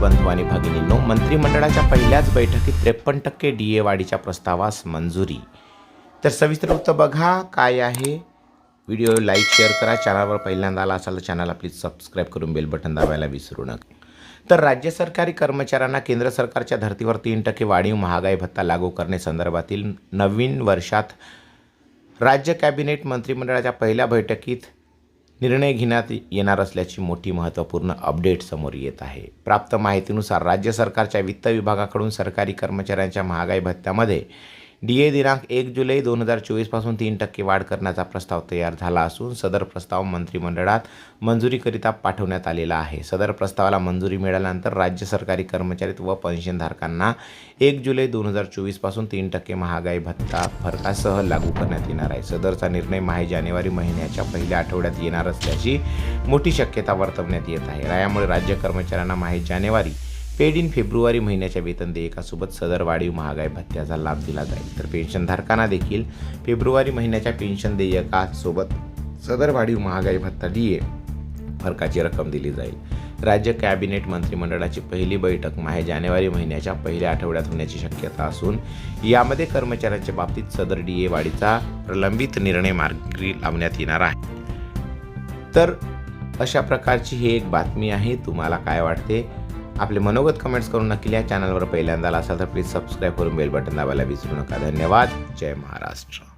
बंधू आणि भगिनींनो मंत्रिमंडळाच्या पहिल्याच बैठकीत त्रेपन्न टक्के डी ए वाढीच्या प्रस्तावास मंजुरी. तर सविस्तर वृत्त बघा काय आहे? व्हिडिओ लाईक शेअर करा. चॅनलवर पहिल्यांदा आला असाल तर चॅनलला प्लीज सबस्क्राईब करून बेल बटन दाबायला विसरू नका. तर राज्य सरकारी कर्मचाऱ्यांना केंद्र सरकारच्या धर्तीवर तीन टक्के वाढीव महागाई भत्ता लागू करण्यासंदर्भातील नवीन वर्षात राज्य कॅबिनेट मंत्रिमंडळाच्या पहिल्या बैठकीत निर्णय घेण्यात येणार असल्याची मोठी महत्त्वपूर्ण अपडेट समोर येत आहे. प्राप्त माहितीनुसार राज्य सरकारच्या वित्त विभागाकडून सरकारी कर्मचाऱ्यांच्या महागाई भत्त्यामध्ये डी ए दिनांक एक जुलै दोन हजार चोवीसपासून तीन टक्के वाढ करण्याचा प्रस्ताव तयार झाला असून सदर प्रस्ताव मंत्रिमंडळात मंजुरीकरिता पाठवण्यात आलेला आहे. सदर प्रस्तावाला मंजुरी मिळाल्यानंतर राज्य सरकारी कर्मचारी व पेन्शनधारकांना एक जुलै दोन हजार चोवीसपासून तीन टक्के महागाई भत्ता फरकासह लागू करण्यात येणार आहे. सदरचा निर्णय माहे जानेवारी महिन्याच्या पहिल्या आठवड्यात येणार असल्याची मोठी शक्यता वर्तवण्यात येत आहे. यामुळे राज्य कर्मचाऱ्यांना माहे जानेवारी पेड इन फेब्रुवारी महिन्याच्या वेतन देयकासोबत सदर वाढीव महागाई भत्त्याचा लाभ दिला जाईल. तर पेन्शनधारकांना देखील फेब्रुवारी महिन्याच्या पेन्शन देयकासोबत सदर वाढीव महागाई भत्ता डी ए फरकाची रक्कम दिली जाईल. राज्य कॅबिनेट मंत्रिमंडळाची पहिली बैठक माहे जानेवारी महिन्याच्या पहिल्या आठवड्यात होण्याची शक्यता असून यामध्ये कर्मचाऱ्यांच्या बाबतीत सदर डी ए वाढीचा प्रलंबित निर्णय मार्गी लावण्यात येणार आहे. तर अशा प्रकारची ही एक बातमी आहे. तुम्हाला काय वाटते? आपले मनोगत कमेंट्स करून नक्की या चॅनलवर पहिल्यांदा आला असाल तर प्लीज सबस्क्राईब करून बेल बटन दाबायला विसरू नका. धन्यवाद. जय महाराष्ट्र.